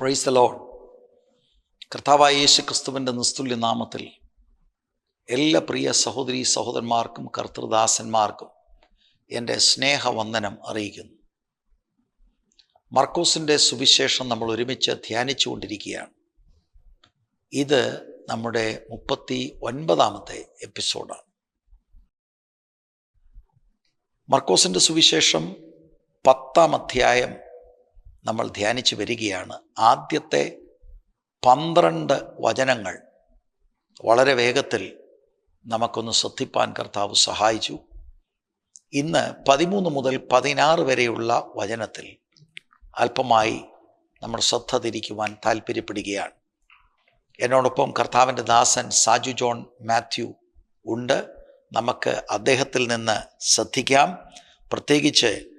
Price load കർത്താവായ യേശു ക്രിസ്തുവിന്റെ നിസ്തുല്യ നാമത്തിൽ എല്ലാ പ്രിയ സഹോദരി സഹോദരന്മാർക്കും കർത്തൃദാസന്മാർക്കും എന്റെ സ്നേഹവന്ദനം അറിയിക്കുന്നു. മർക്കോസിന്റെ സുവിശേഷം നമ്മൾ ഒരുമിച്ച് ധ്യാനിച്ചു കൊണ്ടിരിക്കുകയാണ് ഇത് നമ്മുടെ മുപ്പത്തി ഒൻപതാമത്തെ എപ്പിസോഡാണ്. മർക്കോസിന്റെ സുവിശേഷം പത്താം അധ്യായം നമ്മൾ ധ്യാനിച്ചു വരികയാണ്. ആദ്യത്തെ പന്ത്രണ്ട് വചനങ്ങൾ വളരെ വേഗത്തിൽ നമുക്കൊന്ന് ശ്രദ്ധിപ്പാൻ കർത്താവ് സഹായിച്ചു. ഇന്ന് പതിമൂന്ന് മുതൽ പതിനാറ് വരെയുള്ള വചനത്തിൽ അല്പമായി നമ്മൾ ശ്രദ്ധ തിരിക്കുവാൻ താല്പര്യപ്പെടുകയാണ് എന്നോടൊപ്പം കർത്താവിന്റെ ദാസൻ സാജു ജോൺ മാത്യു ഉണ്ട്. നമുക്ക് അദ്ദേഹത്തിൽ നിന്ന് ശ്രദ്ധിക്കാം. പ്രത്യേകിച്ച്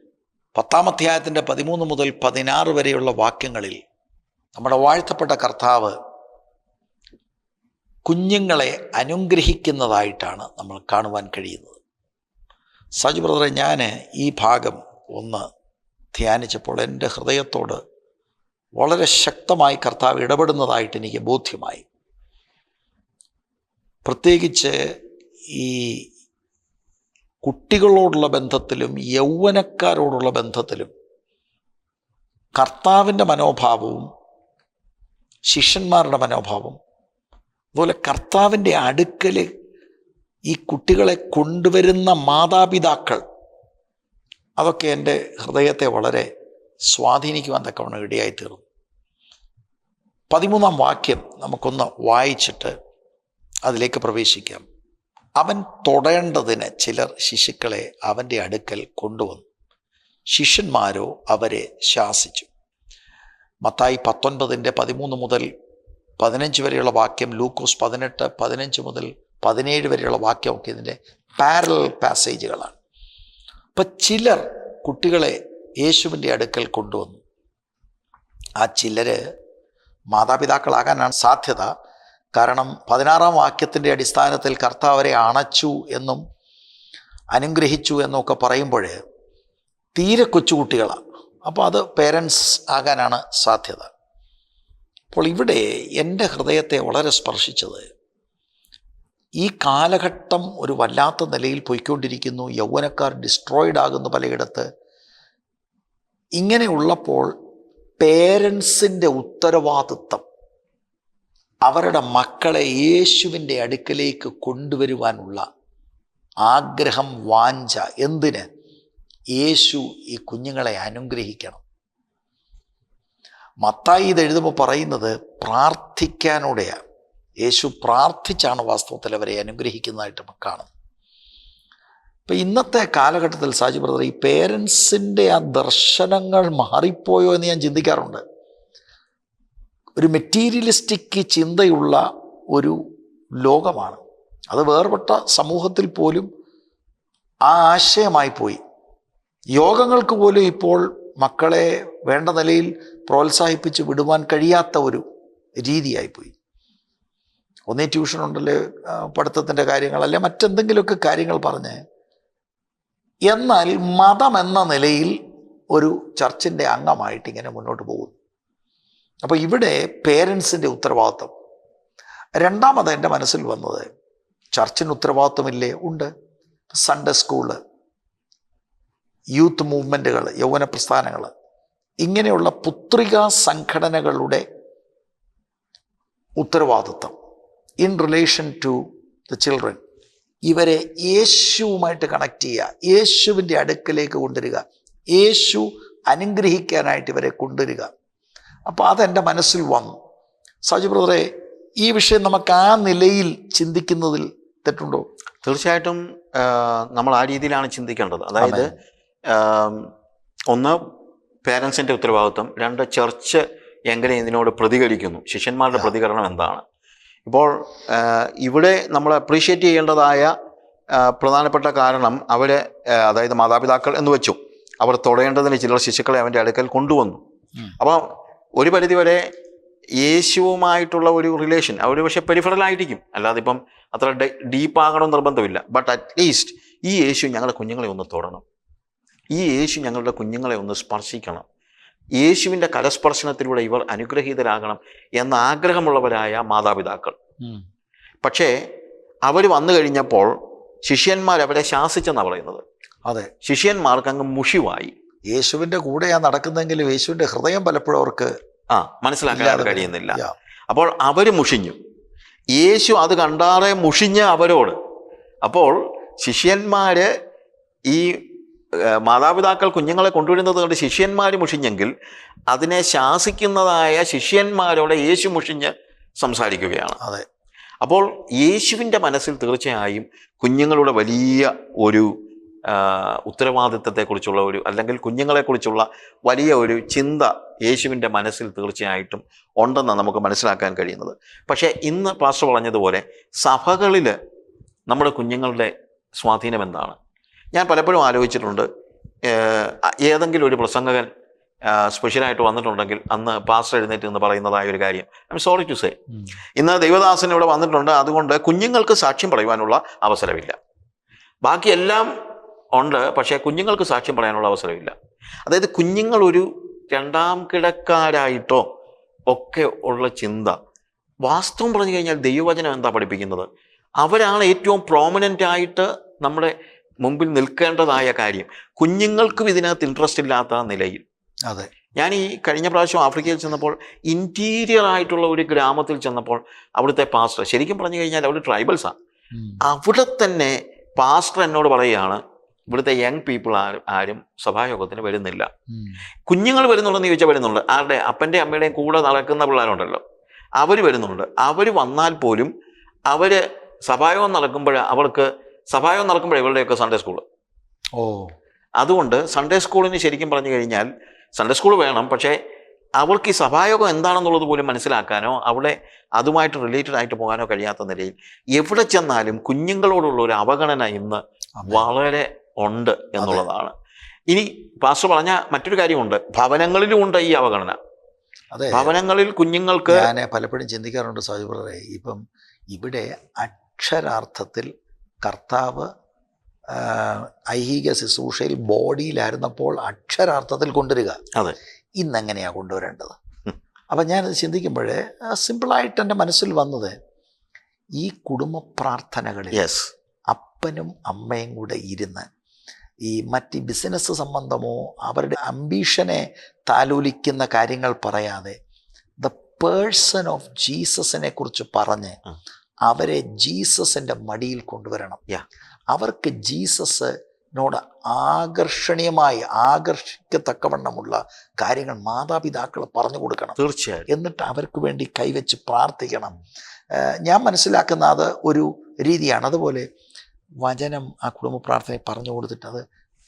പത്താം അധ്യായത്തിന്റെ പതിമൂന്ന് മുതൽ പതിനാറ് വരെയുള്ള വാക്യങ്ങളിൽ നമ്മുടെ വാഴ്ത്തപ്പെട്ട കർത്താവ് കുഞ്ഞുങ്ങളെ അനുഗ്രഹിക്കുന്നതായിട്ടാണ് നമ്മൾ കാണുവാൻ കഴിയുന്നത്. സജു ബ്രദറെ ഞാൻ ഈ ഭാഗം ഒന്ന് ധ്യാനിച്ചപ്പോൾ എന്റെ ഹൃദയത്തോട് വളരെ ശക്തമായി കർത്താവ് ഇടപെടുന്നതായിട്ട് എനിക്ക് ബോധ്യമായി. പ്രത്യേകിച്ച് ഈ കുട്ടികളോടുള്ള ബന്ധത്തിലും യൗവനക്കാരോടുള്ള ബന്ധത്തിലും കർത്താവിന്റെ മനോഭാവവും ശിഷ്യന്മാരുടെ മനോഭാവം അതുപോലെ കർത്താവിന്റെ അടുക്കൽ ഈ കുട്ടികളെ കൊണ്ടുവരുന്ന മാതാപിതാക്കൾ അതൊക്കെ എന്റെ ഹൃദയത്തെ വളരെ സ്വാധീനിക്കുവാൻ തക്കവണ്ണം ഇടയായിത്തീർന്നു. പതിമൂന്നാം വാക്യം നമുക്കൊന്ന് വായിച്ചിട്ട് അതിലേക്ക് പ്രവേശിക്കാം. അവൻ തൊടേണ്ടതിന് ചിലർ ശിശുക്കളെ അവന്റെ അടുക്കൽ കൊണ്ടുവന്നു. ശിഷ്യന്മാരോ അവരെ ശാസിച്ചു. മത്തായി പത്തൊൻപതിന്റെ പതിമൂന്ന് മുതൽ പതിനഞ്ച് വരെയുള്ള വാക്യം ലൂക്കോസ് പതിനെട്ട് പതിനഞ്ച് മുതൽ പതിനേഴ് വരെയുള്ള വാക്യമൊക്കെ ഇതിന്റെ പാരൽ പാസേജുകളാണ്. അപ്പം ചിലർ കുട്ടികളെ യേശുവിന്റെ അടുക്കൽ കൊണ്ടുവന്നു. ആ ചിലര് മാതാപിതാക്കളാകാനാണ് സാധ്യത. കാരണം പതിനാറാം വാക്യത്തിന്റെ അടിസ്ഥാനത്തിൽ കർത്താവരെ അണച്ചു എന്നും അനുഗ്രഹിച്ചു എന്നൊക്കെ പറയുമ്പോൾ തീരെ കൊച്ചുകുട്ടികളാണ് അപ്പോൾ അത് പേരൻസ് ആകാനാണ് സാധ്യത. അപ്പോൾ ഇവിടെ എന്റെ ഹൃദയത്തെ വളരെ സ്പർശിച്ചത് ഈ കാലഘട്ടം ഒരു വല്ലാത്ത നിലയിൽ പോയിക്കൊണ്ടിരിക്കുന്നു യൗവനക്കാർ ഡിസ്ട്രോയിഡ് ആകുന്നു പലയിടത്ത്. ഇങ്ങനെയുള്ളപ്പോൾ പേരൻസിന്റെ ഉത്തരവാദിത്വം അവരുടെ മക്കളെ യേശുവിന്റെ അടുക്കലേക്ക് കൊണ്ടുവരുവാനുള്ള ആഗ്രഹം വാഞ്ച. എന്തിന്? യേശു ഈ കുഞ്ഞുങ്ങളെ അനുഗ്രഹിക്കണം. മത്തായി ഇത് എഴുതുമ്പോൾ പറയുന്നത് പ്രാർത്ഥിക്കാനൂടെയാണ് യേശു പ്രാർത്ഥിച്ചാണ് വാസ്തവത്തിൽ അവരെ അനുഗ്രഹിക്കുന്നതായിട്ട് നമുക്ക് കാണുന്നത് ഇപ്പം ഇന്നത്തെ കാലഘട്ടത്തിൽ സാജു ബ്രദർ ഈ പേരൻസിന്റെ ആ ദർശനങ്ങൾ മാറിപ്പോയോ എന്ന് ഞാൻ ചിന്തിക്കാറുണ്ട്. ഒരു മെറ്റീരിയലിസ്റ്റിക് ചിന്തയുള്ള ഒരു ലോകമാണ്. അത് വേർപെട്ട സമൂഹത്തിൽ പോലും ആ ആശയമായി പോയി. യോഗങ്ങൾക്ക് പോലും ഇപ്പോൾ മക്കളെ വേണ്ട നിലയിൽ പ്രോത്സാഹിപ്പിച്ച് വിടുവാൻ കഴിയാത്ത ഒരു രീതിയായിപ്പോയി ഒന്നേ ട്യൂഷൻ ഉണ്ടല്ലേ പഠിത്തത്തിന്റെ കാര്യങ്ങൾ അല്ലെ മറ്റെന്തെങ്കിലുമൊക്കെ കാര്യങ്ങൾ പറഞ്ഞ് എന്നാൽ മതം എന്ന നിലയിൽ ഒരു ചർച്ചിന്റെ അംഗമായിട്ട് ഇങ്ങനെ മുന്നോട്ട് പോകുന്നു. അപ്പോൾ ഇവിടെ പേരൻസിന്റെ ഉത്തരവാദിത്വം. രണ്ടാമത് എന്റെ മനസ്സിൽ വന്നത് ചർച്ചിന് ഉത്തരവാദിത്വമില്ലേ? ഉണ്ട്. സൺഡേ സ്കൂൾ യൂത്ത് മൂവ്മെന്റുകൾ യൗവന പ്രസ്ഥാനങ്ങൾ ഇങ്ങനെയുള്ള പുത്രിക സംഘടനകളുടെ ഉത്തരവാദിത്വം in relation to the children ഇവരെ യേശുവുമായിട്ട് കണക്ട് ചെയ്യുക യേശുവിന്റെ അടുക്കലേക്ക് കൊണ്ടുവരിക യേശു അനുഗ്രഹിക്കാനായിട്ട് ഇവരെ കൊണ്ടുവരിക. അപ്പോൾ അതെന്റെ മനസ്സിൽ വന്നു. സാജു ബ്രദറെ ഈ വിഷയം നമുക്ക് ആ നിലയിൽ ചിന്തിക്കുന്നതിൽ തെറ്റുണ്ടോ? തീർച്ചയായിട്ടും നമ്മൾ ആ രീതിയിലാണ് ചിന്തിക്കേണ്ടത്. അതായത് ഒന്ന് പേരൻസിന്റെ ഉത്തരവാദിത്വം. രണ്ട് ചർച്ച് എങ്ങനെ ഇതിനോട് പ്രതികരിക്കുന്നു? ശിഷ്യന്മാരുടെ പ്രതികരണം എന്താണ്? ഇപ്പോൾ ഇവിടെ നമ്മൾ അപ്രീഷിയേറ്റ് ചെയ്യേണ്ടതായ പ്രധാനപ്പെട്ട കാരണം അവരെ അതായത് മാതാപിതാക്കൾ എന്ന് വെച്ചു. അവർ തൊടേണ്ടതിന് ചിലർ ശിശുക്കളെ അവന്റെ അടുക്കൽ കൊണ്ടുവന്നു. അപ്പോൾ ഒരു പരിധിവരെ യേശുവുമായിട്ടുള്ള ഒരു റിലേഷൻ അവർ പക്ഷെ പെരിഫറലായിരിക്കും അല്ലാതെ ഇപ്പം അത്ര ഡീപ്പ് ആകണം നിർബന്ധമില്ല. ബട്ട് അറ്റ്ലീസ്റ്റ് ഈ യേശു ഞങ്ങളുടെ കുഞ്ഞുങ്ങളെ ഒന്ന് തൊടണം. ഈ യേശു ഞങ്ങളുടെ കുഞ്ഞുങ്ങളെ ഒന്ന് സ്പർശിക്കണം. യേശുവിന്റെ കരസ്പർശനത്തിലൂടെ ഇവർ അനുഗ്രഹീതരാകണം എന്ന ആഗ്രഹമുള്ളവരായ മാതാപിതാക്കൾ. പക്ഷേ അവർ വന്നു കഴിഞ്ഞപ്പോൾ ശിഷ്യന്മാർ അവരെ ശാസിച്ചെന്നാണ് പറയുന്നത്. അതെ. ശിഷ്യന്മാർക്ക് അങ്ങ് മുഷിവായി. യേശുവിന്റെ കൂടെയാ നടക്കുന്നതെങ്കിൽ യേശുവിന്റെ ഹൃദയം പലപ്പോഴും അവർക്ക് ആ മനസ്സിലാക്കാൻ കഴിയുന്നില്ല. അപ്പോൾ അവർ മുഷിഞ്ഞു. യേശു അത് കണ്ടാറെ മുഷിഞ്ഞ അവരോട്. അപ്പോൾ ശിഷ്യന്മാർ ഈ മാതാപിതാക്കൾ കുഞ്ഞുങ്ങളെ കൊണ്ടുവരുന്നത് കൊണ്ട് ശിഷ്യന്മാർ മുഷിഞ്ഞെങ്കിൽ അതിനെ ശാസിക്കുന്നതായ ശിഷ്യന്മാരോടെ യേശു മുഷിഞ്ഞ് സംസാരിക്കുകയാണ്. അതെ. അപ്പോൾ യേശുവിന്റെ മനസ്സിൽ തീർച്ചയായും കുഞ്ഞുങ്ങളുടെ വലിയ ഒരു ഉത്തരവാദിത്തത്തെക്കുറിച്ചുള്ള ഒരു അല്ലെങ്കിൽ കുഞ്ഞുങ്ങളെക്കുറിച്ചുള്ള വലിയ ഒരു ചിന്ത യേശുവിന്റെ മനസ്സിൽ തീർച്ചയായിട്ടും ഉണ്ടെന്ന് നമുക്ക് മനസ്സിലാക്കാൻ കഴിയുന്നത്. പക്ഷേ ഇന്ന് പാസ്റ്റർ പറഞ്ഞതുപോലെ സഭകളിൽ നമ്മുടെ കുഞ്ഞുങ്ങളുടെ സ്വാധീനം എന്താണ്? ഞാൻ പലപ്പോഴും ആലോചിച്ചിട്ടുണ്ട്. ഏതെങ്കിലും ഒരു പ്രസംഗകൻ സ്പെഷ്യലായിട്ട് വന്നിട്ടുണ്ടെങ്കിൽ അന്ന് പാസ്റ്റർ എഴുന്നേറ്റ് എന്ന് പറയുന്നതായ ഒരു കാര്യം. I am sorry to say ഇന്ന് ദൈവദാസൻ ഇവിടെ വന്നിട്ടുണ്ട്. അതുകൊണ്ട് കുഞ്ഞുങ്ങൾക്ക് സാക്ഷ്യം പറയുവാനുള്ള അവസരമില്ല. ബാക്കി എല്ലാം ഉണ്ട്. പക്ഷേ കുഞ്ഞുങ്ങൾക്ക് സാക്ഷ്യം പറയാനുള്ള അവസരമില്ല. അതായത് കുഞ്ഞുങ്ങൾ ഒരു രണ്ടാം കിടക്കാരായിട്ടോ ഒക്കെ ഉള്ള ചിന്ത. വാസ്തവം പറഞ്ഞു കഴിഞ്ഞാൽ ദൈവവചനം എന്താ പഠിപ്പിക്കുന്നത്? അവരാണ് ഏറ്റവും പ്രോമിനന്റ് ആയിട്ട് നമ്മുടെ മുമ്പിൽ നിൽക്കേണ്ടതായ കാര്യം. കുഞ്ഞുങ്ങൾക്കും ഇതിനകത്ത് ഇൻട്രസ്റ്റ് ഇല്ലാത്ത നിലയിൽ. അതെ. ഞാൻ ഈ കഴിഞ്ഞ പ്രാവശ്യം ആഫ്രിക്കയിൽ ചെന്നപ്പോൾ ഇന്റീരിയർ ആയിട്ടുള്ള ഒരു ഗ്രാമത്തിൽ ചെന്നപ്പോൾ അവിടുത്തെ പാസ്റ്റർ ശരിക്കും പറഞ്ഞു കഴിഞ്ഞാൽ അവിടെ ട്രൈബൽസാണ്. അവിടെ തന്നെ പാസ്റ്റർ എന്നോട് പറയുകയാണ് ഇവിടുത്തെ യങ് പീപ്പിൾ ആരും ആരും സഭായോഗത്തിന് വരുന്നില്ല. കുഞ്ഞുങ്ങൾ വരുന്നുണ്ടെന്ന് ചോദിച്ചാൽ വരുന്നുണ്ട്. ആരുടെ? അപ്പന്റെ അമ്മയുടെയും കൂടെ നടക്കുന്ന പിള്ളേരുണ്ടല്ലോ. അവർ വരുന്നുണ്ട്. അവർ വന്നാൽ പോലും അവർ സഭായോഗം നടക്കുമ്പോൾ അവൾക്ക് സഭായോഗം നടക്കുമ്പോൾ ഇവളുടെയൊക്കെ സൺഡേ സ്കൂൾ ഓ. അതുകൊണ്ട് സൺഡേ സ്കൂളിന് ശരിക്കും പറഞ്ഞു കഴിഞ്ഞാൽ സൺഡേ സ്കൂൾ വേണം പക്ഷേ അവൾക്ക് ഈ സഭായോഗം എന്താണെന്നുള്ളത് പോലും മനസ്സിലാക്കാനോ അവിടെ അതുമായിട്ട് റിലേറ്റഡ് ആയിട്ട് പോകാനോ കഴിയാത്ത നിലയിൽ എവിടെ ചെന്നാലും കുഞ്ഞുങ്ങളോടുള്ള ഒരു അവഗണന ഇന്ന് വളരെ ഉണ്ട് എന്നുള്ളതാണ്. ഇനി പാസ്റ്റർ പറഞ്ഞ മറ്റൊരു കാര്യമുണ്ട്. ഭവനങ്ങളിലും ഉണ്ട് ഈ അവഗണന. അതെ. ഭവനങ്ങളിൽ കുഞ്ഞുങ്ങൾക്ക് ഞാൻ പലപ്പോഴും ചിന്തിക്കാറുണ്ട് സാജു ബ്രദറെ ഇപ്പം ഇവിടെ അക്ഷരാർത്ഥത്തിൽ കർത്താവ് ഐഹിക ശുശ്രൂഷയിൽ ബോഡിയിലായിരുന്നപ്പോൾ അക്ഷരാർത്ഥത്തിൽ കൊണ്ടുവരിക. അതെ. ഇന്നെങ്ങനെയാ കൊണ്ടുവരേണ്ടത്. അപ്പം ഞാനത് ചിന്തിക്കുമ്പോഴേ സിമ്പിളായിട്ട് എന്റെ മനസ്സിൽ വന്നത് ഈ കുടുംബ പ്രാർത്ഥനകളിൽ അപ്പനും അമ്മയും കൂടെ ഇരുന്ന് ഈ മറ്റ് ബിസിനസ് സംബന്ധമോ അവരുടെ അംബീഷനെ താലോലിക്കുന്ന കാര്യങ്ങൾ പറയാതെ ദ പേഴ്സൺ ഓഫ് ജീസസിനെ കുറിച്ച് പറഞ്ഞ് അവരെ ജീസസിന്റെ മടിയിൽ കൊണ്ടുവരണം. അവർക്ക് ജീസസ് നോട് ആകർഷണീയമായി ആകർഷിക്കത്തക്കവണ്ണമുള്ള കാര്യങ്ങൾ മാതാപിതാക്കൾ പറഞ്ഞു കൊടുക്കണം. തീർച്ചയായും. എന്നിട്ട് അവർക്ക് വേണ്ടി കൈവച്ച് പ്രാർത്ഥിക്കണം. ഞാൻ മനസ്സിലാക്കുന്ന അത് ഒരു രീതിയാണ്. അതുപോലെ വചനം ആ കുടുംബ പ്രാർത്ഥനയിൽ പറഞ്ഞു കൊടുത്തിട്ട് അത്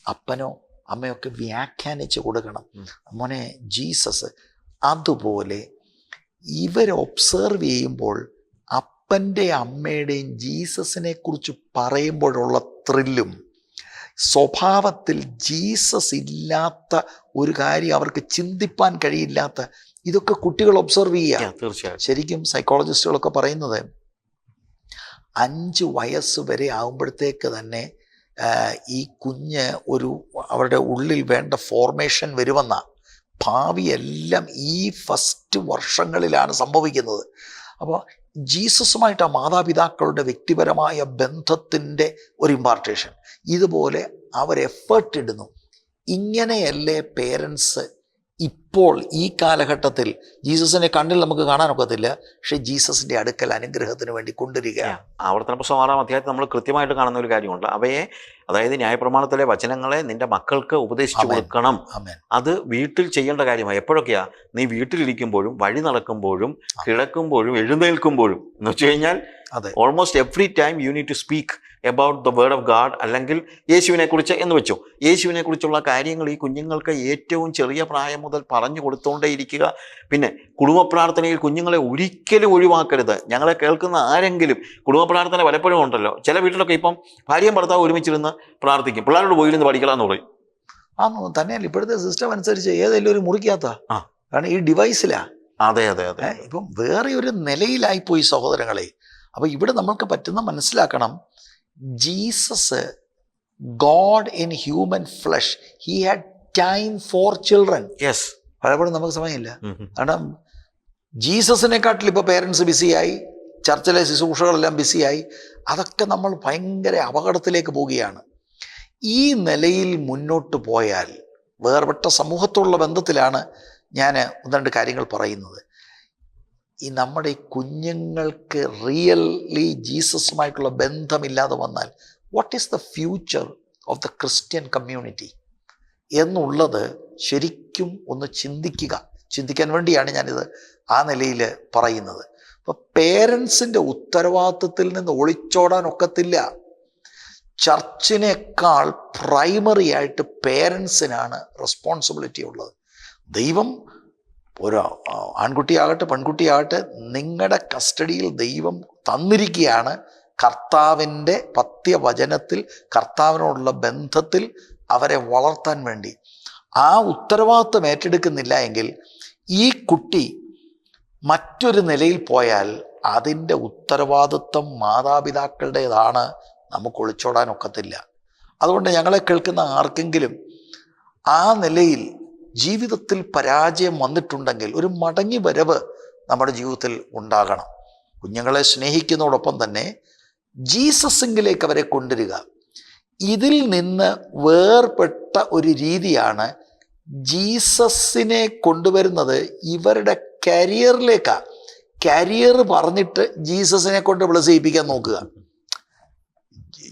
അപ്പനോ അമ്മയൊക്കെ വ്യാഖ്യാനിച്ച് കൊടുക്കണം. മോനെ ജീസസ് അതുപോലെ ഇവർ ഒബ്സേർവ് ചെയ്യുമ്പോൾ അപ്പന്റെ അമ്മയുടെയും ജീസസിനെ കുറിച്ച് പറയുമ്പോഴുള്ള ത്രില്ലും സ്വഭാവത്തിൽ ജീസസ് ഇല്ലാത്ത ഒരു കാര്യം അവർക്ക് ചിന്തിപ്പാൻ കഴിയില്ലാത്ത ഇതൊക്കെ കുട്ടികൾ ഒബ്സർവ് ചെയ്യുക. തീർച്ചയായും ശരിക്കും സൈക്കോളജിസ്റ്റുകളൊക്കെ പറയുന്നത് അഞ്ച് വയസ്സ് വരെ ആകുമ്പോഴത്തേക്ക് തന്നെ ഈ കുഞ്ഞ് ഒരു അവരുടെ ഉള്ളിൽ വേണ്ട ഫോർമേഷൻ വരുമെന്ന. ഭാവിയെല്ലാം ഈ ഫസ്റ്റ് വർഷങ്ങളിലാണ് സംഭവിക്കുന്നത്. അപ്പോൾ ജീസസുമായിട്ട് ആ മാതാപിതാക്കളുടെ വ്യക്തിപരമായ ബന്ധത്തിന്റെ ഒരു ഇമ്പാർട്ടേഷൻ ഇതുപോലെ അവർ എഫേർട്ട് ഇടുന്നു. ഇങ്ങനെയല്ലേ പേരൻസ് ഇപ്പോൾ ഈ കാലഘട്ടത്തിൽ ജീസസിനെ കണ്ണിൽ നമുക്ക് കാണാനൊക്കത്തില്ല. പക്ഷേ ജീസസിന്റെ അടുക്കൽ അനുഗ്രഹത്തിന് വേണ്ടി കൊണ്ടുവരിക ആവർത്തന പുസ്തകം ആറാം അധ്യായത്തിൽ നമ്മൾ കൃത്യമായിട്ട് കാണുന്ന ഒരു കാര്യമുണ്ട്. അവയെ അതായത് ന്യായപ്രമാണത്തിലെ വചനങ്ങളെ നിന്റെ മക്കൾക്ക് ഉപദേശിച്ചു കൊടുക്കണം. അത് വീട്ടിൽ ചെയ്യേണ്ട കാര്യമാണ്. എപ്പോഴൊക്കെയാ? നീ വീട്ടിലിരിക്കുമ്പോഴും വഴി നടക്കുമ്പോഴും കിടക്കുമ്പോഴും എഴുന്നേൽക്കുമ്പോഴും എന്ന് വെച്ച് കഴിഞ്ഞാൽ almost every time you need to speak about the word of God അല്ലെങ്കിൽ യേശുവിനെ കുറിച്ച് എന്ന് വെച്ചു. യേശുവിനെക്കുറിച്ചുള്ള കാര്യങ്ങൾ ഈ കുഞ്ഞുങ്ങൾക്ക് ഏറ്റവും ചെറിയ പ്രായം മുതൽ പറഞ്ഞു കൊടുത്തുകൊണ്ടേയിരിക്കുക പിന്നെ കുടുംബ പ്രാർത്ഥനയിൽ കുഞ്ഞുങ്ങളെ ഒരിക്കലും ഒഴിവാക്കരുത്. ഞങ്ങളെ കേൾക്കുന്ന ആരെങ്കിലും കുടുംബ പ്രാർത്ഥന പലപ്പോഴും ഉണ്ടല്ലോ. ചില വീട്ടിലൊക്കെ ഇപ്പം ഭാര്യയും ഭർത്താവ് ഒരുമിച്ചിരുന്ന് പ്രാർത്ഥിക്കും. പിള്ളേരോട് പോയിരുന്ന് പഠിക്കലാന്ന് പറയും. ആ തന്നെയല്ല. ഇപ്പോഴത്തെ സിസ്റ്റം അനുസരിച്ച് ഏതെങ്കിലും ഒരു മുറിക്കാത്ത ആ. കാരണം ഈ ഡിവൈസിലാ അതെ അതെ അതെ. ഇപ്പം വേറെ ഒരു നിലയിലായിപ്പോയി സഹോദരങ്ങളെ. അപ്പോൾ ഇവിടെ നമ്മൾക്ക് പറ്റുന്ന മനസ്സിലാക്കണം. Jesus God in human flesh he had time for children. Yes പലപ്പോഴും നമുക്ക് സമയമില്ല. കാരണം ജീസസിനെക്കാട്ടിൽ ഇപ്പോൾ പേരൻസ് ബിസിയായി ചർച്ചിലെ ശുശ്രൂഷകളെല്ലാം ബിസിയായി അതൊക്കെ നമ്മൾ ഭയങ്കര അപകടത്തിലേക്ക് പോവുകയാണ്. ഈ നിലയിൽ മുന്നോട്ട് പോയാൽ വേർപെട്ട സമൂഹത്തോടുള്ള ബന്ധത്തിലാണ് ഞാൻ ഒന്ന് രണ്ട് കാര്യങ്ങൾ പറയുന്നത്. ഈ നമ്മുടെ ഈ കുഞ്ഞുങ്ങൾക്ക് റിയലി ജീസസുമായിട്ടുള്ള ബന്ധമില്ലാതെ വന്നാൽ what is the future of the Christian community എന്നുള്ളത് ശരിക്കും ഒന്ന് ചിന്തിക്കുക. ചിന്തിക്കാൻ വേണ്ടിയാണ് ഞാനിത് ആ നിലയിൽ പറയുന്നത്. അപ്പോൾ പേരൻസിന്റെ ഉത്തരവാദിത്വത്തിൽ നിന്ന് ഒളിച്ചോടാൻ ഒക്കത്തില്ല. ചർച്ചിനേക്കാൾ പ്രൈമറി ആയിട്ട് പേരൻസിനാണ് റെസ്പോൺസിബിലിറ്റി ഉള്ളത്. ദൈവം ഒരു ആൺകുട്ടിയാകട്ടെ പെൺകുട്ടിയാകട്ടെ നിങ്ങളുടെ കസ്റ്റഡിയിൽ ദൈവം തന്നിരിക്കുകയാണ് കർത്താവിന്റെ പത്യവചനത്തിൽ കർത്താവിനോടുള്ള ബന്ധത്തിൽ അവരെ വളർത്താൻ വേണ്ടി. ആ ഉത്തരവാദിത്വം ഏറ്റെടുക്കുന്നില്ല എങ്കിൽ ഈ കുട്ടി മറ്റൊരു നിലയിൽ പോയാൽ അതിന്റെ ഉത്തരവാദിത്വം മാതാപിതാക്കളുടേതാണ്. നമുക്ക് ഒളിച്ചോടാൻ ഒക്കത്തില്ല. അതുകൊണ്ട് ഞങ്ങളെ കേൾക്കുന്ന ആർക്കെങ്കിലും ആ നിലയിൽ ജീവിതത്തിൽ പരാജയം വന്നിട്ടുണ്ടെങ്കിൽ ഒരു മടങ്ങി വരവ് നമ്മുടെ ജീവിതത്തിൽ ഉണ്ടാകണം. കുഞ്ഞുങ്ങളെ സ്നേഹിക്കുന്നതോടൊപ്പം തന്നെ ജീസസിങ്കിലേക്ക് അവരെ കൊണ്ടുവരിക. ഇതിൽ നിന്ന് വേർപെട്ട ഒരു രീതിയാണ് ജീസസിനെ കൊണ്ടുവരുന്നത് ഇവരുടെ കരിയറിലേക്കാണ് കരിയർ പറഞ്ഞിട്ട് ജീസസിനെ കൊണ്ട് വിളസിപ്പിക്കാൻ നോക്കുക.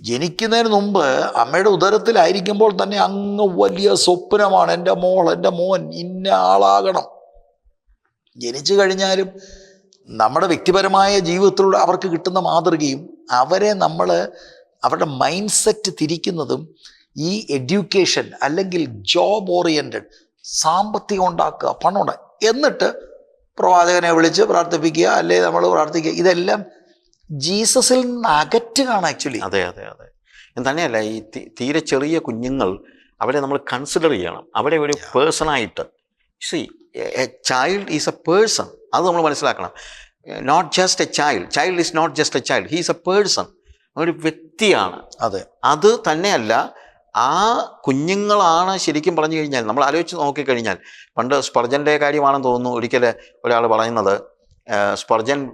ജനിക്കുന്നതിന് മുമ്പ് അമ്മയുടെ ഉദരത്തിലായിരിക്കുമ്പോൾ തന്നെ അങ്ങ് വലിയ സ്വപ്നമാണ്. എന്റെ മോൾ എന്റെ മോൻ ഇന്ന ആളാകണം. ജനിച്ചു കഴിഞ്ഞാലും നമ്മുടെ വ്യക്തിപരമായ ജീവിതത്തിലൂടെ അവർക്ക് കിട്ടുന്ന മാതൃകയും അവരെ നമ്മൾ അവരുടെ മൈൻഡ് സെറ്റ് തിരിക്കുന്നതും ഈ എഡ്യൂക്കേഷൻ അല്ലെങ്കിൽ ജോബ് ഓറിയന്റഡ് സാമ്പത്തികം ഉണ്ടാക്കുക പണം ഉണ്ടാക്കുക. എന്നിട്ട് പ്രവാചകനെ വിളിച്ച് പ്രാർത്ഥിപ്പിക്കുക അല്ലെങ്കിൽ നമ്മൾ പ്രാർത്ഥിക്കുക. ഇതെല്ലാം ജീസസിൽ നിന്ന് അകറ്റുകയാണ് ആക്ച്വലി. അതെ അതെ അതെ. തന്നെയല്ല ഈ തീരെ ചെറിയ കുഞ്ഞുങ്ങൾ അവരെ നമ്മൾ കൺസിഡർ ചെയ്യണം. അവരെ ഒരു പേഴ്സണായിട്ട് see a child is a person അത് നമ്മൾ മനസ്സിലാക്കണം. Not just a child child is not just a child he's a person ഒരു വ്യക്തിയാണ്. അതെ. അത് തന്നെയല്ല ആ കുഞ്ഞുങ്ങളാണ് ശരിക്കും പറഞ്ഞു കഴിഞ്ഞാൽ നമ്മൾ ആലോചിച്ച് നോക്കിക്കഴിഞ്ഞാൽ പണ്ട് സ്പർജന്റെ കാര്യമാണെന്ന് തോന്നുന്നു ഒരിക്കൽ ഒരാൾ പറയുന്നത് സ്പർജൻ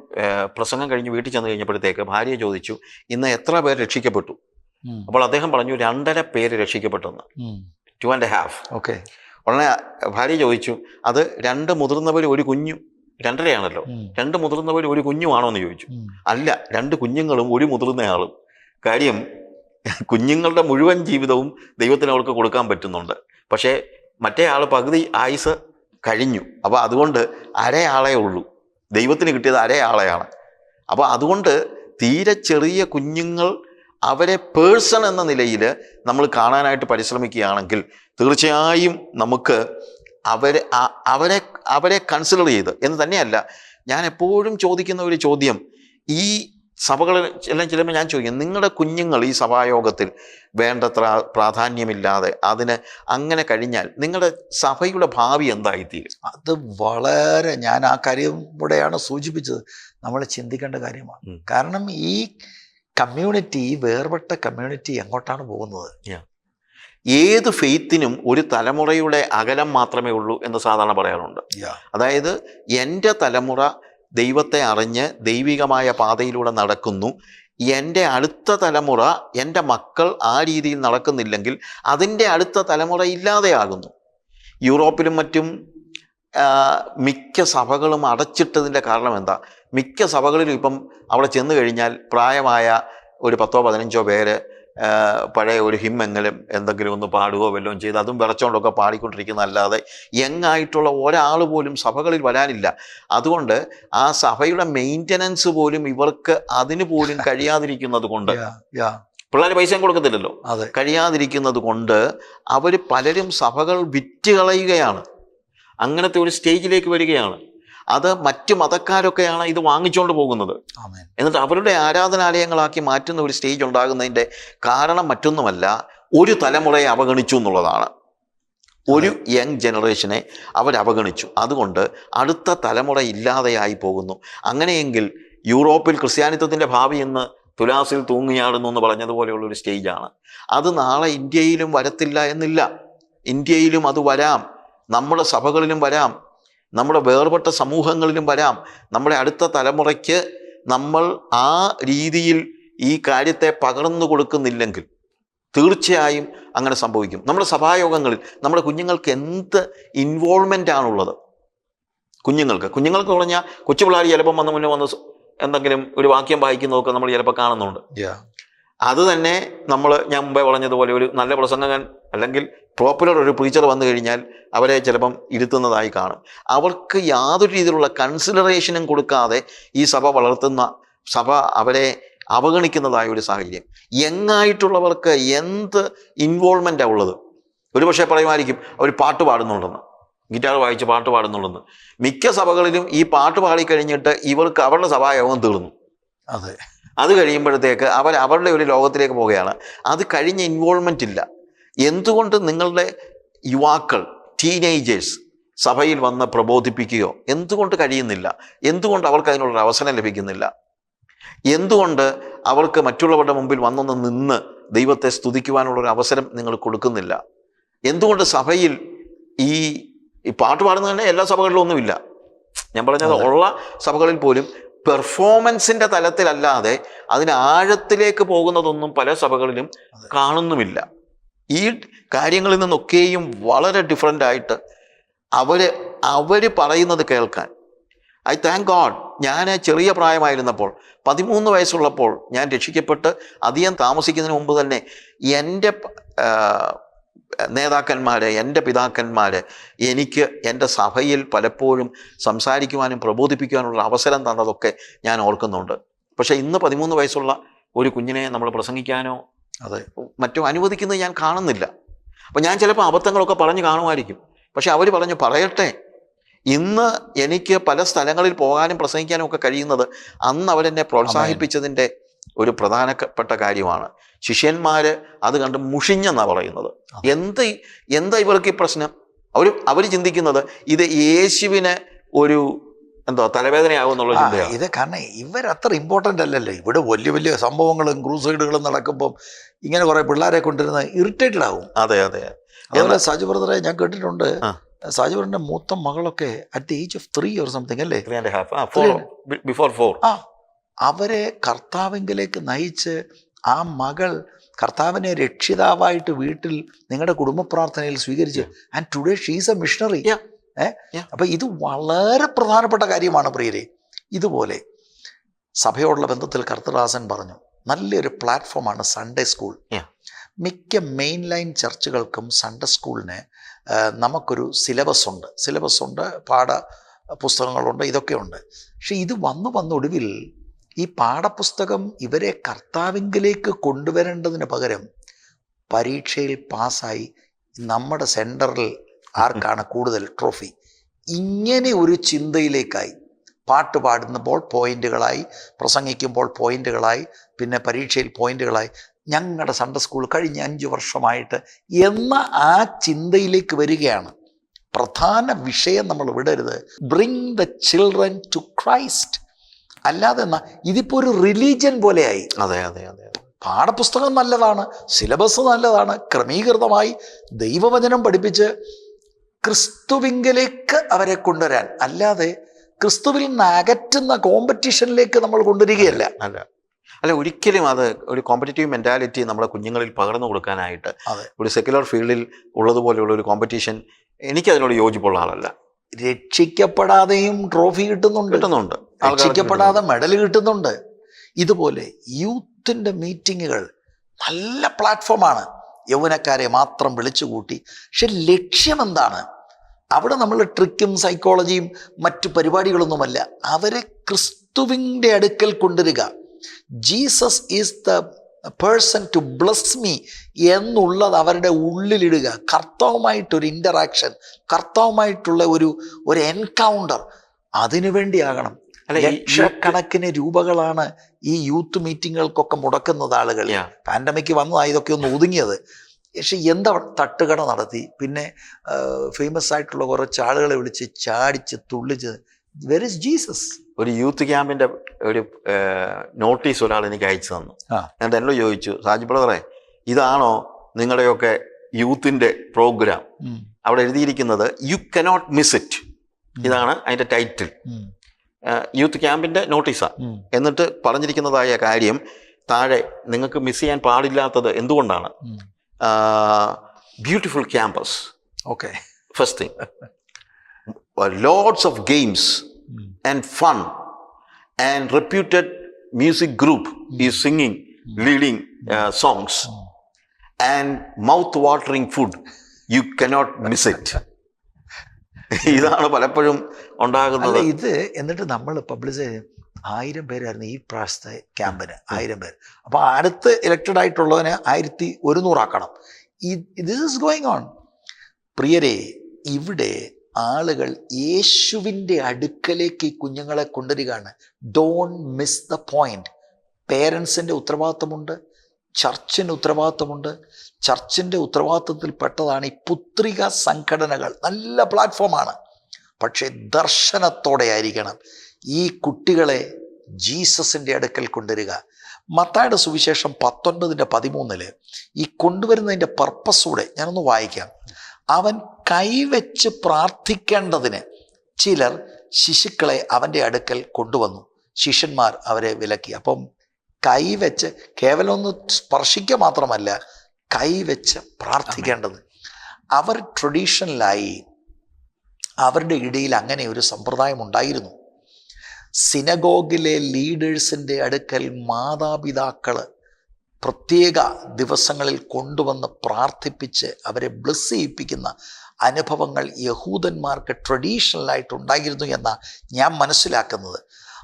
പ്രസംഗം കഴിഞ്ഞ് വീട്ടിൽ ചെന്ന് കഴിഞ്ഞപ്പോഴത്തേക്ക് ഭാര്യ ചോദിച്ചു ഇന്ന് എത്ര പേർ രക്ഷിക്കപ്പെട്ടു? അപ്പോൾ അദ്ദേഹം പറഞ്ഞു രണ്ടര പേര് രക്ഷിക്കപ്പെട്ടെന്ന്. Two and half okay. ഉടനെ ഭാര്യ ചോദിച്ചു അത് രണ്ട് മുതിർന്നവർ ഒരു കുഞ്ഞു രണ്ടരയാണല്ലോ. രണ്ട് മുതിർന്നവർ ഒരു കുഞ്ഞുമാണോ? എന്ന് ചോദിച്ചു. അല്ല രണ്ട് കുഞ്ഞുങ്ങളും ഒരു മുതിർന്നയാളും. കാര്യം കുഞ്ഞുങ്ങളുടെ മുഴുവൻ ജീവിതവും ദൈവത്തിന് അവൾക്ക് കൊടുക്കാൻ പറ്റുന്നുണ്ട്. പക്ഷേ മറ്റേ ആൾ പകുതി ആയുസ് കഴിഞ്ഞു. അപ്പോൾ അതുകൊണ്ട് അരയാളേ ഉള്ളൂ. ദൈവത്തിന് കിട്ടിയത് അരയാളെയാണ്. അപ്പോൾ അതുകൊണ്ട് തീരെ ചെറിയ കുഞ്ഞുങ്ങൾ അവരെ പേഴ്സൺ എന്ന നിലയിൽ നമ്മൾ കാണാനായിട്ട് പരിശ്രമിക്കുകയാണെങ്കിൽ തീർച്ചയായും നമുക്ക് അവരെ അവരെ അവരെ കൺസിഡർ ചെയ്ത് എന്ന് തന്നെയല്ല ഞാൻ എപ്പോഴും ചോദിക്കുന്ന ഒരു ചോദ്യം ഈ സഭകളിൽ എല്ലാം ചിലപ്പോൾ ഞാൻ ചോദിക്കും നിങ്ങളുടെ കുഞ്ഞുങ്ങൾ ഈ സഭായോഗത്തിൽ വേണ്ടത്ര പ്രാധാന്യമില്ലാതെ അതിന് അങ്ങനെ കഴിഞ്ഞാൽ നിങ്ങളുടെ സഭയുടെ ഭാവി എന്തായിത്തീരും? അത് വളരെ ഞാൻ ആ കാര്യം കൂടെയാണ് സൂചിപ്പിച്ചത്. നമ്മൾ ചിന്തിക്കേണ്ട കാര്യമാണ്. കാരണം ഈ കമ്മ്യൂണിറ്റി വേർപെട്ട കമ്മ്യൂണിറ്റി എങ്ങോട്ടാണ് പോകുന്നത്? ഏത് ഫെയ്ത്തിനും ഒരു തലമുറയുടെ അകലം മാത്രമേ ഉള്ളൂ എന്ന് സാധാരണ പറയാറുണ്ട്. അതായത് എന്റെ തലമുറ ദൈവത്തെ അറിഞ്ഞ് ദൈവികമായ പാതയിലൂടെ നടക്കുന്നു. എന്റെ അടുത്ത തലമുറ എന്റെ മക്കൾ ആ രീതിയിൽ നടക്കുന്നില്ലെങ്കിൽ അതിന്റെ അടുത്ത തലമുറ ഇല്ലാതെയാകുന്നു. യൂറോപ്പിലും മറ്റും മിക്ക സഭകളും അടച്ചിട്ടതിന്റെ കാരണം എന്താ? മിക്ക സഭകളിലും ഇപ്പം അവിടെ ചെന്ന് കഴിഞ്ഞാൽ പ്രായമായ ഒരു പത്തോ പതിനഞ്ചോ പേര് പഴയ ഒരു ഹിമ്മെങ്കിലും എന്തെങ്കിലും ഒന്ന് പാടുകയോ വല്ലതും ചെയ്ത് അതും വിറച്ചുകൊണ്ടൊക്കെ പാടിക്കൊണ്ടിരിക്കുന്നതല്ലാതെ യങ്ങായിട്ടുള്ള ഒരാൾ പോലും സഭകളിൽ വരാനില്ല. അതുകൊണ്ട് ആ സഭയുടെ മെയിന്റനൻസ് പോലും ഇവർക്ക് അതിന് പോലും കഴിയാതിരിക്കുന്നത് കൊണ്ട് പിള്ളേർ പൈസയും കൊടുക്കത്തില്ലല്ലോ. അതെ. കഴിയാതിരിക്കുന്നത് കൊണ്ട് അവർ പലരും സഭകൾ വിറ്റ് കളയുകയാണ്. അങ്ങനത്തെ ഒരു സ്റ്റേജിലേക്ക് വരികയാണ്. അത് മറ്റു മതക്കാരൊക്കെയാണ് ഇത് വാങ്ങിച്ചുകൊണ്ട് പോകുന്നത്. എന്നിട്ട് അവരുടെ ആരാധനാലയങ്ങളാക്കി മാറ്റുന്ന ഒരു സ്റ്റേജ് ഉണ്ടാകുന്നതിന്റെ കാരണം മറ്റൊന്നുമല്ല ഒരു തലമുറയെ അവഗണിച്ചു എന്നുള്ളതാണ്. ഒരു യങ് ജനറേഷനെ അവർ അവഗണിച്ചു. അതുകൊണ്ട് അടുത്ത തലമുറ ഇല്ലാതെയായി പോകുന്നു. അങ്ങനെയെങ്കിൽ യൂറോപ്പിൽ ക്രിസ്ത്യാനിത്വത്തിന്റെ ഭാവി എന്ന് തുലാസിൽ തൂങ്ങിയാടുന്നു എന്ന് പറഞ്ഞതുപോലെയുള്ള ഒരു സ്റ്റേജാണ് അത് നാളെ ഇന്ത്യയിലും വരത്തില്ല എന്നില്ല. ഇന്ത്യയിലും അത് വരാം. നമ്മുടെ സഭകളിലും വരാം. നമ്മുടെ വേർപെട്ട സമൂഹങ്ങളിലും വരാം. നമ്മുടെ അടുത്ത തലമുറയ്ക്ക് നമ്മൾ ആ രീതിയിൽ ഈ കാര്യത്തെ പകർന്നു കൊടുക്കുന്നില്ലെങ്കിൽ തീർച്ചയായും അങ്ങനെ സംഭവിക്കും. നമ്മുടെ സഭായോഗങ്ങളിൽ നമ്മുടെ കുഞ്ഞുങ്ങൾക്ക് എന്ത് ഇൻവോൾവ്മെന്റ് ആണുള്ളത്? കുഞ്ഞുങ്ങൾക്ക്. കുഞ്ഞുങ്ങൾക്ക് പറഞ്ഞാൽ കൊച്ചു പിള്ളേർ ചിലപ്പം വന്ന് മുന്നേ വന്ന് എന്തെങ്കിലും ഒരു വാക്യം വായിക്കുന്നതൊക്കെ നമ്മൾ ചിലപ്പോൾ കാണുന്നുണ്ട്. അത് തന്നെ നമ്മൾ ഞാൻ മുമ്പേ പറഞ്ഞതുപോലെ ഒരു നല്ല പ്രസംഗകൻ അല്ലെങ്കിൽ പ്രോപ്പർ ഒരു പ്രീച്ചർ വന്നു കഴിഞ്ഞാൽ അവരെ ചിലപ്പം ഇരുത്തുന്നതായി കാണും. അവർക്ക് യാതൊരു രീതിയിലുള്ള കൺസിഡറേഷനും കൊടുക്കാതെ ഈ സഭ വളർത്തുന്ന സഭ അവരെ അവഗണിക്കുന്നതായ ഒരു സാഹചര്യം. യങ്ങായിട്ടുള്ളവർക്ക് എന്ത് ഇൻവോൾവ്മെന്റാണ് ഉള്ളത്? ഒരുപക്ഷെ പറയുമായിരിക്കും അവർ പാട്ട് പാടുന്നുണ്ടെന്ന്. ഗിറ്റാർ വായിച്ച് പാട്ട് പാടുന്നുണ്ടെന്ന്. മിക്ക സഭകളിലും ഈ പാട്ട് പാടിക്കഴിഞ്ഞിട്ട് ഇവർക്ക് അവരുടെ സഭായോഗം തീർന്നു. അതെ. അത് കഴിയുമ്പോഴത്തേക്ക് അവർ അവരുടെ ഒരു ലോകത്തിലേക്ക് പോവുകയാണ്. അത് കഴിഞ്ഞ ഇൻവോൾവ്മെന്റ് ഇല്ല. എന്തുകൊണ്ട് നിങ്ങളുടെ യുവാക്കൾ ടീനേജേഴ്സ് സഭയിൽ വന്ന് പ്രബോധിപ്പിക്കുകയോ? എന്തുകൊണ്ട് കഴിയുന്നില്ല? എന്തുകൊണ്ട് അവർക്ക് അതിനുള്ളൊരു അവസരം ലഭിക്കുന്നില്ല? എന്തുകൊണ്ട് അവർക്ക് മറ്റുള്ളവരുടെ മുമ്പിൽ വന്നൊന്ന് നിന്ന് ദൈവത്തെ സ്തുതിക്കുവാനുള്ള ഒരു അവസരം നിങ്ങൾ കൊടുക്കുന്നില്ല? എന്തുകൊണ്ട് സഭയിൽ ഈ ഈ പാട്ട് പാടുന്ന തന്നെ എല്ലാ സഭകളിലും ഒന്നുമില്ല? ഞാൻ പറഞ്ഞത് ഉള്ള സഭകളിൽ പോലും പെർഫോമൻസിന്റെ തലത്തിലല്ലാതെ അതിന് ആഴത്തിലേക്ക് പോകുന്നതൊന്നും പല സഭകളിലും. കാണുന്നുമില്ല. ഈ കാര്യങ്ങളിൽ നിന്നൊക്കെയും വളരെ ഡിഫറെന്റ് ആയിട്ട് അവർ അവർ പറയുന്നത് കേൾക്കാൻ. ഐ താങ്ക് ഗോഡ് ഞാൻ ചെറിയ പ്രായമായിരുന്നപ്പോൾ പതിമൂന്ന് വയസ്സുള്ളപ്പോൾ ഞാൻ രക്ഷിക്കപ്പെട്ട് അധികം താമസിക്കുന്നതിന് മുമ്പ് തന്നെ എന്റെ നേതാക്കന്മാർ എന്റെ പിതാക്കന്മാർ എനിക്ക് എന്റെ സഭയിൽ പലപ്പോഴും സംസാരിക്കുവാനും പ്രബോധിപ്പിക്കുവാനുള്ള അവസരം തന്നതൊക്കെ ഞാൻ ഓർക്കുന്നുണ്ട്. പക്ഷേ ഇന്ന് പതിമൂന്ന് വയസ്സുള്ള ഒരു കുഞ്ഞിനെ നമ്മൾ പ്രസംഗിക്കാനോ അതെ. മറ്റും അനുവദിക്കുന്നത് ഞാൻ കാണുന്നില്ല. അപ്പം ഞാൻ ചിലപ്പോൾ അബദ്ധങ്ങളൊക്കെ പറഞ്ഞു കാണുമായിരിക്കും. പക്ഷെ അവർ പറഞ്ഞു പറയട്ടെ. ഇന്ന് എനിക്ക് പല സ്ഥലങ്ങളിൽ പോകാനും പ്രസംഗിക്കാനും ഒക്കെ കഴിയുന്നത് അന്ന് അവരെന്നെ പ്രോത്സാഹിപ്പിച്ചതിന്റെ ഒരു പ്രധാനപ്പെട്ട കാര്യമാണ്. ശിഷ്യന്മാർ അത് കണ്ട് മുഷിഞ്ഞെന്നാണ് പറയുന്നത്. എന്ത് എന്താ ഇവർക്ക് ഈ പ്രശ്നം? അവർ അവർ ചിന്തിക്കുന്നത് ഇത് യേശുവിനെ ഒരു എന്തോ തലവേദനയാകുമെന്നുള്ള ആ, ചിന്തയാണ് ഇത് കാരണം ഇവരത്ര ഇമ്പോർട്ടന്റ് അല്ലല്ലോ. ഇവിടെ വലിയ വലിയ സംഭവങ്ങളും ക്രൂസൈഡുകളും നടക്കുമ്പം ഇങ്ങനെ കുറെ പിള്ളേരെ കൊണ്ടിരുന്ന് ഇറിറ്റേറ്റഡ് ആവും. അതെ അതെ. അതുപോലെ സാജു ബ്രദറെ ഞാൻ കേട്ടിട്ടുണ്ട്. ആ. സാജു ബ്രദറിന്റെ മൂത്ത മകളൊക്കെ at the age of three or something അല്ലേ? ബിഫോർ ഫോർ ആ അവരെ കർത്താവിങ്കിലേക്ക് നയിച്ച് ആ മകൾ കർത്താവിനെ രക്ഷിതാവായിട്ട് വീട്ടിൽ നിങ്ങളുടെ കുടുംബ പ്രാർത്ഥനയിൽ സ്വീകരിച്ച് and today she's a missionary Yeah. ഏ Yeah. അപ്പൊ ഇത് വളരെ പ്രധാനപ്പെട്ട കാര്യമാണ് പ്രിയരെ ഇതുപോലെ സഭയോടുള്ള ബന്ധത്തിൽ കർത്തദാസൻ പറഞ്ഞു നല്ലൊരു പ്ലാറ്റ്ഫോമാണ് സൺഡേ സ്കൂൾ. മിക്ക മെയിൻ ലൈൻ ചർച്ചുകൾക്കും സൺഡേ സ്കൂളിന് നമുക്കൊരു സിലബസ് ഉണ്ട് സിലബസ് ഉണ്ട് പാഠ പുസ്തകങ്ങളുണ്ട് ഇതൊക്കെ ഉണ്ട് പക്ഷെ ഇത് വന്നു വന്നൊടുവിൽ ഈ പാഠപുസ്തകം ഇവരെ കർത്താവിങ്കിലേക്ക് കൊണ്ടുവരേണ്ടതിന് പകരം പരീക്ഷയിൽ പാസ്സായി നമ്മുടെ സെന്ററിൽ ആർക്കാണ് കൂടുതൽ ട്രോഫി? ഇങ്ങനെ ഒരു ചിന്തയിലേക്കായി. പാട്ട് പാടുമ്പോൾ പോയിന്റുകളായി പ്രസംഗിക്കുമ്പോൾ പോയിന്റുകളായി പിന്നെ പരീക്ഷയിൽ പോയിന്റുകളായി. ഞങ്ങളുടെ സൺഡേ സ്കൂൾ കഴിഞ്ഞ അഞ്ച് വർഷമായിട്ട് എന്ന ആ ചിന്തയിലേക്ക് വരികയാണ്. പ്രധാന വിഷയം നമ്മൾ വിടരുത്. Bring the children to Christ അല്ലാതെ എന്നാ ഇതിപ്പോൾ ഒരു റിലീജിയൻ പോലെയായി. അതെ അതെ അതെ പാഠപുസ്തകം നല്ലതാണ് സിലബസ് നല്ലതാണ് ക്രമീകൃതമായി ദൈവവചനം പഠിപ്പിച്ച് ക്രിസ്തുവിങ്കലേക്ക് അവരെ കൊണ്ടുവരാൻ. അല്ലാതെ ക്രിസ്തുവിൽ നിന്ന് അകറ്റുന്ന കോമ്പറ്റീഷനിലേക്ക് നമ്മൾ കൊണ്ടുവരികയല്ല. അല്ല അല്ല ഒരിക്കലും അത് ഒരു കോമ്പറ്റീറ്റീവ് മെന്റാലിറ്റി നമ്മളെ കുഞ്ഞുങ്ങളിൽ പകർന്നു കൊടുക്കാനായിട്ട് ഒരു സെക്യുലർ ഫീൽഡിൽ ഉള്ളതുപോലെയുള്ള ഒരു കോമ്പറ്റീഷൻ എനിക്കതിനോട് യോജിപ്പുള്ള ആളല്ല. രക്ഷിക്കപ്പെടാതെയും ട്രോഫി കിട്ടുന്നുണ്ട്. കിട്ടുന്നുണ്ട്. രക്ഷിക്കപ്പെടാതെ മെഡൽ കിട്ടുന്നുണ്ട്. ഇതുപോലെ യൂത്തിന്റെ മീറ്റിങ്ങുകൾ നല്ല പ്ലാറ്റ്ഫോമാണ് യൗവനക്കാരെ മാത്രം വിളിച്ചുകൂട്ടി പക്ഷെ ലക്ഷ്യം എന്താണ് അവിടെ നമ്മൾ ട്രിക്കും സൈക്കോളജിയും മറ്റു പരിപാടികളൊന്നുമല്ല. അവരെ ക്രിസ്തുവിന്റെ അടുക്കൽ കൊണ്ടുവരിക. Jesus is the person to bless me എന്നുള്ളത് അവരുടെ ഉള്ളിലിടുക. കർത്താവുമായിട്ടൊരു ഇന്ററാക്ഷൻ കർത്താവുമായിട്ടുള്ള ഒരു ഒരു എൻകൗണ്ടർ അതിനുവേണ്ടിയാകണം അല്ല, ഈ ലക്ഷക്കണക്കിന് രൂപകളാണ് ഈ യൂത്ത് മീറ്റിങ്ങുകൾക്കൊക്കെ മുടക്കുന്നത് ആളുകൾ. പാൻഡമിക് വന്നതാ ഇതൊക്കെ ഒന്ന് ഒതുങ്ങിയത്. പക്ഷെ എന്താ തട്ടുകട നടത്തി? പിന്നെ ഫേമസ് ആയിട്ടുള്ള കുറച്ച് ആളുകളെ വിളിച്ച് ചാടിച്ച് തുള്ളിച്ച് വെർ ഇസ് ജീസസ് ഒരു യൂത്ത് ക്യാമ്പിന്റെ ഒരു നോട്ടീസ് ഒരാൾ എനിക്ക് അയച്ചു തന്നു. ഞാൻ എന്നിട്ട് എന്നോട് ചോദിച്ചു സാജി ബ്രദറെ ഇതാണോ നിങ്ങളുടെയൊക്കെ യൂത്തിന്റെ പ്രോഗ്രാം? അവിടെ എഴുതിയിരിക്കുന്നത് യു കനോട്ട് മിസ് ഇറ്റ് ഇതാണ് അതിന്റെ ടൈറ്റിൽ. യൂത്ത് ക്യാമ്പിന്റെ നോട്ടീസാണ് എന്നിട്ട് പറഞ്ഞിരിക്കുന്നതായ കാര്യം താഴെ നിങ്ങൾക്ക് മിസ് ചെയ്യാൻ പാടില്ലാത്തത് എന്തുകൊണ്ടാണ്? Beautiful campus okay. First thing loads of games and fun and reputed music group is singing leading songs and mouth watering food you cannot miss it ഇതാണ് പലപ്പോഴും ഉണ്ടാകുന്നത്. ഇത് എന്നിട്ട് നമ്മൾ പബ്ലിഷ് ആയിരം പേരായിരുന്നു ഈ പ്രാവശ്യത്തെ ക്യാമ്പിന് ആയിരം പേർ അപ്പൊ അടുത്ത് ഇലക്റ്റഡ് ആയിട്ടുള്ളതിന് ആയിരത്തി ഒരുന്നൂറാക്കണം ഈ ദിസ് ഇസ് ഗോയിങ് ഓൺ പ്രിയരെ ഇവിടെ ആളുകൾ യേശുവിന്റെ അടുക്കലേക്ക് ഈ കുഞ്ഞുങ്ങളെ കൊണ്ടുവരികയാണ്. ഡോൺ മിസ് ദ പോയിന്റ് പേരൻസിന്റെ ഉത്തരവാദിത്തമുണ്ട് ചർച്ചിന് ഉത്തരവാദിത്വമുണ്ട്. ചർച്ചിന്റെ ഉത്തരവാദിത്വത്തിൽപ്പെട്ടതാണ് ഈ പുത്രിക സംഘടനകൾ. നല്ല പ്ലാറ്റ്ഫോമാണ്. പക്ഷേ ദർശനത്തോടെ ആയിരിക്കണം. ഈ കുട്ടികളെ ജീസസിന്റെ അടുക്കൽ കൊണ്ടുവരിക. മത്തായുടെ സുവിശേഷം പത്തൊൻപതിന്റെ പതിമൂന്നിൽ ഈ കൊണ്ടുവരുന്നതിന്റെ പർപ്പസൂടെ ഞാനൊന്ന് വായിക്കാം. അവൻ കൈവച്ച് പ്രാർത്ഥിക്കേണ്ടതിന് ചിലർ ശിശുക്കളെ അവന്റെ അടുക്കൽ കൊണ്ടുവന്നു. ശിഷ്യന്മാർ അവരെ വിലക്കി. അപ്പം കൈവച്ച് കേവലം ഒന്ന് സ്പർശിക്കുക മാത്രമല്ല കൈവച്ച് പ്രാർത്ഥിക്കേണ്ടത്. അവർ ട്രഡീഷണലായി അവരുടെ ഇടയിൽ അങ്ങനെ ഒരു സമ്പ്രദായം ഉണ്ടായിരുന്നു. സിനഗോഗിലെ ലീഡേഴ്സിന്റെ അടുക്കൽ മാതാപിതാക്കൾ പ്രത്യേക ദിവസങ്ങളിൽ കൊണ്ടുവന്ന് പ്രാർത്ഥിപ്പിച്ച് അവരെ ബ്ലസ് ചെയ്യിപ്പിക്കുന്ന അനുഭവങ്ങൾ യഹൂദന്മാർക്ക് ട്രഡീഷണലായിട്ട് ഉണ്ടായിരുന്നു എന്നാണ് ഞാൻ മനസ്സിലാക്കുന്നത്.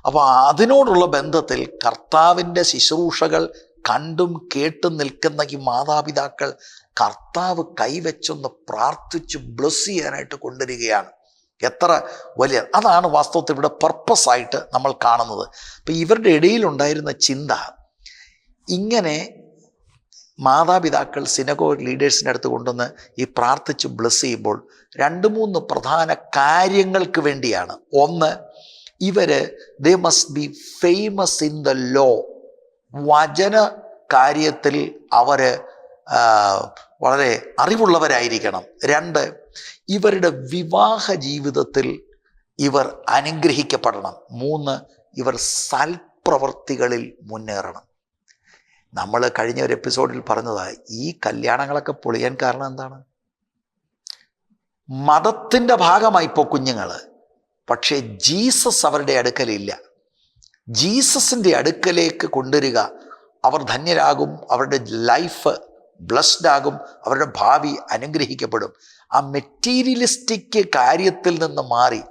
അപ്പോൾ അതിനോടുള്ള ബന്ധത്തിൽ കർത്താവിന്റെ ശുശ്രൂഷകൾ കണ്ടും കേട്ടും നിൽക്കുന്ന ഈ മാതാപിതാക്കൾ കർത്താവ് കൈവച്ചൊന്ന് പ്രാർത്ഥിച്ച് ബ്ലസ് ചെയ്യാനായിട്ട് കൊണ്ടുവരികയാണ്. എത്ര വലിയ അതാണ് വാസ്തവത്തിൽ ഇവിടെ പർപ്പസ് ആയിട്ട് നമ്മൾ കാണുന്നത്. അപ്പം ഇവരുടെ ഇടയിലുണ്ടായിരുന്ന ചിന്ത ഇങ്ങനെ മാതാപിതാക്കൾ സിനഗോ ലീഡേഴ്സിന്റെ അടുത്ത് കൊണ്ടുവന്ന് ഈ പ്രാർത്ഥിച്ച് ബ്ലസ് ചെയ്യുമ്പോൾ രണ്ട് മൂന്ന് പ്രധാന കാര്യങ്ങൾക്ക് വേണ്ടിയാണ്. ഒന്ന് ഇവർ they must be famous in the law വചന കാര്യത്തിൽ അവർ വളരെ അറിവുള്ളവരായിരിക്കണം. രണ്ട് ഇവരുടെ വിവാഹ ജീവിതത്തിൽ ഇവർ അനുഗ്രഹിക്കപ്പെടണം. മൂന്ന് ഇവർ സൽപ്രവർത്തികളിൽ മുന്നേറണം. നമ്മൾ കഴിഞ്ഞ ഒരു എപ്പിസോഡിൽ പറഞ്ഞതാണ് ഈ കല്യാണങ്ങളൊക്കെ പൊളിയാൻ കാരണം എന്താണ്? മതത്തിന്റെ ഭാഗമായി ഇപ്പോൾ കുഞ്ഞുങ്ങൾ പക്ഷേ ജീസസ് അവരുടെ അടുക്കലില്ല. ജീസസിന്റെ അടുക്കലേക്ക് കൊണ്ടുവരിക അവർ ധന്യരാകും അവരുടെ ലൈഫ് ബ്ലസ്ഡ് ആകും അവരുടെ ഭാവി അനുഗ്രഹിക്കപ്പെടും. ആ മെറ്റീരിയലിസ്റ്റിക് കാര്യത്തിൽ നിന്ന് മാറി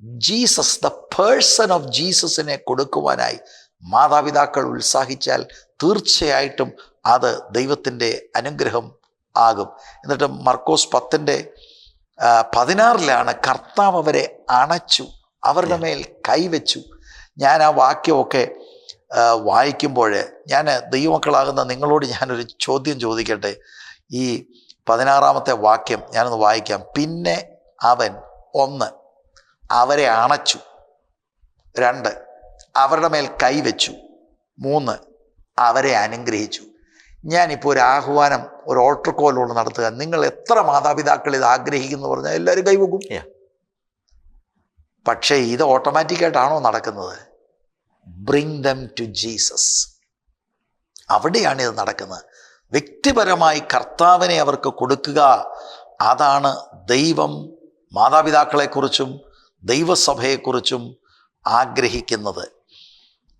ജീസസ് ദ പേഴ്സൺ ഓഫ് ജീസസിനെ കൊടുക്കുവാനായി മാതാപിതാക്കൾ ഉത്സാഹിച്ചാൽ തീർച്ചയായിട്ടും അത് ദൈവത്തിന്റെ അനുഗ്രഹം ആകും. എന്നിട്ട് മർക്കോസ് പത്തിന്റെ പതിനാറിലാണ് കർത്താവ് അവരെ അണച്ചു അവരുടെ മേൽ കൈവച്ചു. ഞാൻ ആ വാക്യമൊക്കെ വായിക്കുമ്പോൾ ഞാൻ ദൈവമക്കളാകുന്ന നിങ്ങളോട് ഞാനൊരു ചോദ്യം ചോദിക്കട്ടെ? ഈ പതിനാറാമത്തെ വാക്യം ഞാനൊന്ന് വായിക്കാം. പിന്നെ അവൻ ഒന്ന് അവരെ അണച്ചു. രണ്ട് അവരുടെ മേൽ കൈവച്ചു. മൂന്ന് അവരെ അനുഗ്രഹിച്ചു. ഞാനിപ്പോൾ ഒരു ആഹ്വാനം ഒരു ഓൾട്ടർ കോലോട് നടത്തുക. നിങ്ങൾ എത്ര മാതാപിതാക്കൾ ഇത് ആഗ്രഹിക്കുന്നു പറഞ്ഞാൽ എല്ലാവരും കൈവക്കും. പക്ഷേ ഇത് ഓട്ടോമാറ്റിക്കായിട്ടാണോ നടക്കുന്നത്? ബ്രിങ് ദം ടു ജീസസ് അവിടെയാണ് ഇത് നടക്കുന്നത്. വ്യക്തിപരമായി കർത്താവിനെ അവർക്ക് കൊടുക്കുക അതാണ് ദൈവം മാതാപിതാക്കളെക്കുറിച്ചും ദൈവസഭയെക്കുറിച്ചും ആഗ്രഹിക്കുന്നത്.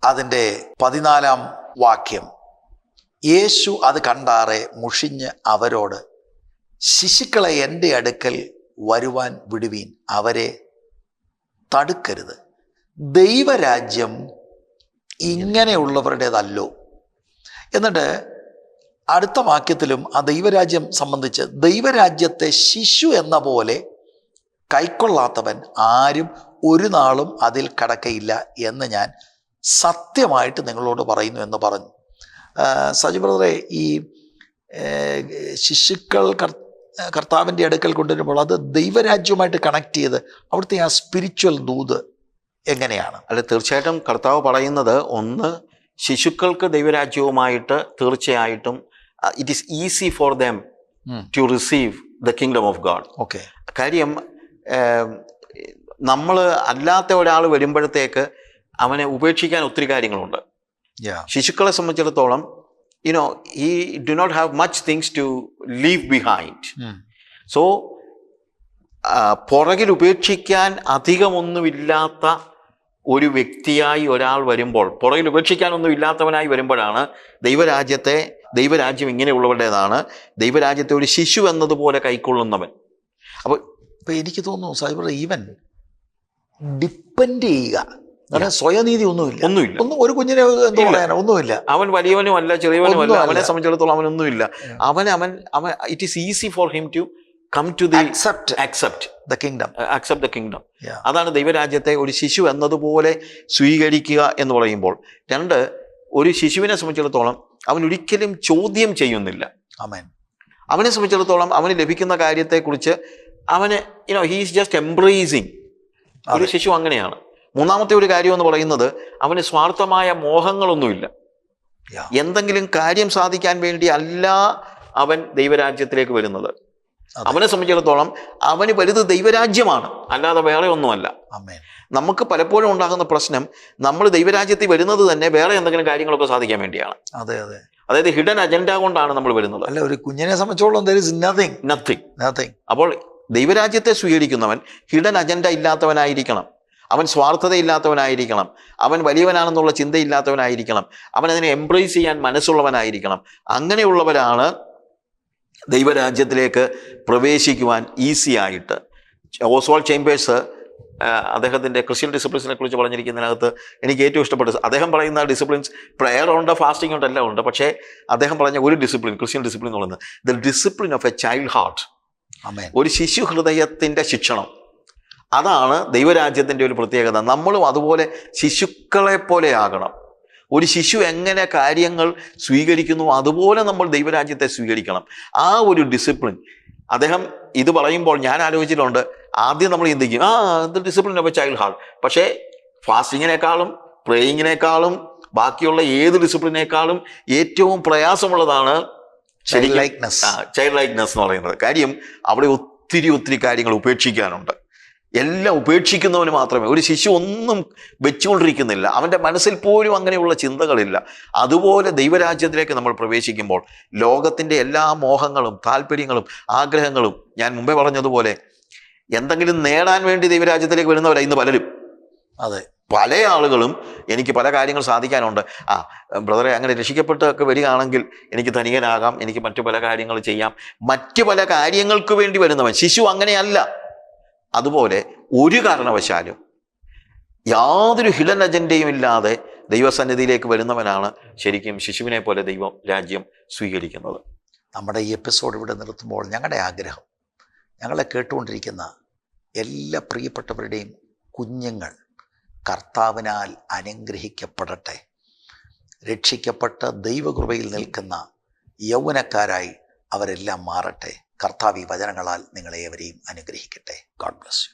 അതിന്റെ പതിനാലാം വാക്യം. യേശു അത് കണ്ടാറെ മുഷിഞ്ഞ് അവരോട് ശിശുക്കളെ എന്റെ അടുക്കൽ വരുവാൻ വിടുവീൻ അവരെ തടുക്കരുത്. ദൈവരാജ്യം ഇങ്ങനെയുള്ളവരുടേതല്ലോ. എന്നിട്ട് അടുത്ത വാക്യത്തിലും ആ ദൈവരാജ്യം സംബന്ധിച്ച് ദൈവരാജ്യത്തെ ശിശു എന്ന പോലെ കൈക്കൊള്ളാത്തവൻ ആരും ഒരു നാളും അതിൽ കടക്കയില്ല എന്ന് ഞാൻ സത്യമായിട്ട് നിങ്ങളോട് പറയുന്നു എന്ന് പറഞ്ഞു. സജി ബ്രദറെ ഈ ശിശുക്കൾ കർ- കർത്താവിന്റെ അടുക്കൽ കൊണ്ടുവരുമ്പോൾ അത് ദൈവരാജ്യവുമായിട്ട് കണക്ട് ചെയ്ത് അവിടുത്തെ ആ സ്പിരിച്വൽ ദൂത് എങ്ങനെയാണ്? അല്ല തീർച്ചയായിട്ടും കർത്താവ് പറയുന്നത് ഒന്ന് ശിശുക്കൾക്ക് ദൈവരാജ്യവുമായിട്ട് തീർച്ചയായിട്ടും it is easy for them to receive the kingdom of God okay. കാര്യം നമ്മൾ അല്ലാത്ത ഒരാൾ വരുമ്പോഴത്തേക്ക് അവനെ ഉപേക്ഷിക്കാൻ ഒത്തിരി കാര്യങ്ങളുണ്ട്. ശിശുക്കളെ സംബന്ധിച്ചിടത്തോളം യുനോ ഈ do not have much things to leave behind so പുറകിൽ ഉപേക്ഷിക്കാൻ അധികമൊന്നുമില്ലാത്ത ഒരു വ്യക്തിയായി ഒരാൾ വരുമ്പോൾ പുറകിൽ ഉപേക്ഷിക്കാനൊന്നും ഇല്ലാത്തവനായി വരുമ്പോഴാണ് ദൈവരാജ്യത്തെ ദൈവരാജ്യം ഇങ്ങനെയുള്ളവരുടേതാണ്. ദൈവരാജ്യത്തെ ഒരു ശിശു എന്നതുപോലെ കൈക്കൊള്ളുന്നവൻ. അപ്പോൾ ഇപ്പൊ എനിക്ക് തോന്നുന്നു സൈബർ ഈവൻ ഡിപ്പെൻഡ് ചെയ്യുക. സ്വയനീതി ഒന്നുമില്ല. ഒന്നുമില്ല. ഒന്നും ഒരു കുഞ്ഞിനെ എന്താ. ഒന്നുമില്ല. അവൻ വലിയവനും അല്ല ചെറിയവനും അല്ല അവനെ സംബന്ധിച്ചിടത്തോളം അവനൊന്നുമില്ല. അവൻ അവൻ അവൻ it is easy for him to come to the accept accept the kingdom accept the kingdom അതാണ് ദൈവരാജ്യത്തെ ഒരു ശിശു എന്നതുപോലെ സ്വീകരിക്കുക എന്ന് പറയുമ്പോൾ രണ്ട് ഒരു ശിശുവിനെ സംബന്ധിച്ചിടത്തോളം അവൻ ഒരിക്കലും ചോദ്യം ചെയ്യുന്നില്ല. അമേൻ അവനെ സംബന്ധിച്ചിടത്തോളം അവന് ലഭിക്കുന്ന കാര്യത്തെക്കുറിച്ച് അവന് യുനോ ഹീസ് ജസ്റ്റ് എംബ്രേസിങ് ഒരു ശിശു അങ്ങനെയാണ്. മൂന്നാമത്തെ ഒരു കാര്യം എന്ന് പറയുന്നത് അവന് സ്വാർത്ഥമായ മോഹങ്ങളൊന്നുമില്ല. എന്തെങ്കിലും കാര്യം സാധിക്കാൻ വേണ്ടി അല്ല അവൻ ദൈവരാജ്യത്തിലേക്ക് വരുന്നത്. അവനെ സംബന്ധിച്ചിടത്തോളം അവന് വലുത് ദൈവരാജ്യമാണ് അല്ലാതെ വേറെ ഒന്നുമല്ല. നമുക്ക് പലപ്പോഴും ഉണ്ടാകുന്ന പ്രശ്നം നമ്മൾ ദൈവരാജ്യത്തിൽ വരുന്നത് തന്നെ വേറെ എന്തെങ്കിലും കാര്യങ്ങളൊക്കെ സാധിക്കാൻ വേണ്ടിയാണ്. അതെ അതെ. അതായത് ഹിഡൻ അജണ്ട കൊണ്ടാണ് നമ്മൾ വരുന്നത്. അല്ല ഒരു കുഞ്ഞിനെ സംബന്ധിച്ചോളം നത്തിങ് നത്തിങ് നത്തിങ് അപ്പോൾ ദൈവരാജ്യത്തെ സ്വീകരിക്കുന്നവൻ ഹിഡൻ അജണ്ട ഇല്ലാത്തവനായിരിക്കണം. അവൻ സ്വാർത്ഥതയില്ലാത്തവനായിരിക്കണം. അവൻ വലിയവനാണെന്നുള്ള ചിന്തയില്ലാത്തവനായിരിക്കണം. അവൻ അതിനെ എംബ്രേസ് ചെയ്യാൻ മനസ്സുള്ളവനായിരിക്കണം. അങ്ങനെയുള്ളവരാണ് ദൈവരാജ്യത്തിലേക്ക് പ്രവേശിക്കുവാൻ ഈസി ആയിട്ട്. ഓസ്വാൾ ചേംബേഴ്സ് അദ്ദേഹത്തിന്റെ ക്രിസ്ത്യൻ ഡിസിപ്ലിൻസിനെ കുറിച്ച് പറഞ്ഞിരിക്കുന്നതിനകത്ത് എനിക്ക് ഏറ്റവും ഇഷ്ടപ്പെട്ടത് അദ്ദേഹം പറയുന്ന ഡിസിപ്ലിൻസ് പ്രെയർ ഉണ്ട് ഫാസ്റ്റിംഗ് ഉണ്ട് എല്ലാം ഉണ്ട്. പക്ഷേ അദ്ദേഹം പറഞ്ഞ ഒരു ഡിസിപ്ലിൻ ക്രിസ്ത്യൻ ഡിസിപ്ലിൻ എന്ന് പറയുന്നത് the discipline of a child heart ഒരു ശിശു ഹൃദയത്തിന്റെ ശിക്ഷണം. അതാണ് ദൈവരാജ്യത്തിന്റെ ഒരു പ്രത്യേകത. നമ്മളും അതുപോലെ ശിശുക്കളെ പോലെ ആകണം. ഒരു ശിശു എങ്ങനെ കാര്യങ്ങൾ സ്വീകരിക്കുന്നു അതുപോലെ നമ്മൾ ദൈവരാജ്യത്തെ സ്വീകരിക്കണം. ആ ഒരു ഡിസിപ്ലിൻ അദ്ദേഹം ഇത് പറയുമ്പോൾ ഞാൻ ആലോചിച്ചിട്ടുണ്ട് ആദ്യം നമ്മൾ ചിന്തിക്കും ആ ഇത് discipline of a child hall പക്ഷേ ഫാസ്റ്റിങ്ങിനേക്കാളും പ്രേയിങ്ങിനേക്കാളും ബാക്കിയുള്ള ഏത് ഡിസിപ്ലിനേക്കാളും ഏറ്റവും പ്രയാസമുള്ളതാണ് ചൈൽഡ് ലൈക്നെസ് ചൈൽഡ് ലൈക്നെസ് എന്ന് പറയുന്നത്. കാര്യം അവിടെ ഒത്തിരി ഒത്തിരി കാര്യങ്ങൾ ഉപേക്ഷിക്കാനുണ്ട്. എല്ലാം ഉപേക്ഷിക്കുന്നവന് മാത്രമേ. ഒരു ശിശു ഒന്നും വെച്ചുകൊണ്ടിരിക്കുന്നില്ല. അവന്റെ മനസ്സിൽ പോലും അങ്ങനെയുള്ള ചിന്തകളില്ല. അതുപോലെ ദൈവരാജ്യത്തിലേക്ക് നമ്മൾ പ്രവേശിക്കുമ്പോൾ ലോകത്തിന്റെ എല്ലാ മോഹങ്ങളും താല്പര്യങ്ങളും ആഗ്രഹങ്ങളും ഞാൻ മുമ്പേ പറഞ്ഞതുപോലെ എന്തെങ്കിലും നേടാൻ വേണ്ടി ദൈവരാജ്യത്തിലേക്ക് വരുന്നവരാണ് ഇന്ന് പലരും. അതെ. പല ആളുകളും എനിക്ക് പല കാര്യങ്ങൾ സാധിക്കാനുണ്ട്. ആ ബ്രദറെ അങ്ങനെ രക്ഷിക്കപ്പെട്ടൊക്കെ വരികയാണെങ്കിൽ എനിക്ക് ധനികനാകാം. എനിക്ക് മറ്റു പല കാര്യങ്ങൾ ചെയ്യാം. മറ്റു പല കാര്യങ്ങൾക്ക് വേണ്ടി വരുന്നവൻ. ശിശു അങ്ങനെയല്ല. അതുപോലെ ഒരു കാരണവശാലും യാതൊരു ഹിഡൻ അജണ്ടയും ഇല്ലാതെ ദൈവസന്നിധിയിലേക്ക് വരുന്നവനാണ് ശരിക്കും ശിശുവിനെ പോലെ ദൈവം രാജ്യം സ്വീകരിക്കുന്നത്. നമ്മുടെ ഈ എപ്പിസോഡ് ഇവിടെ നിർത്തുമ്പോൾ ഞങ്ങളുടെ ആഗ്രഹം ഞങ്ങളെ കേട്ടുകൊണ്ടിരിക്കുന്ന എല്ലാ പ്രിയപ്പെട്ടവരുടെയും കുഞ്ഞുങ്ങൾ കർത്താവിനാൽ അനുഗ്രഹിക്കപ്പെടട്ടെ. രക്ഷിക്കപ്പെട്ട ദൈവകൃപയിൽ നിൽക്കുന്ന യൗവനക്കാരായി അവരെല്ലാം മാറട്ടെ. കർത്താവ് വചനങ്ങളാൽ നിങ്ങളെ ഏവരെയും അനുഗ്രഹിക്കട്ടെ. God bless you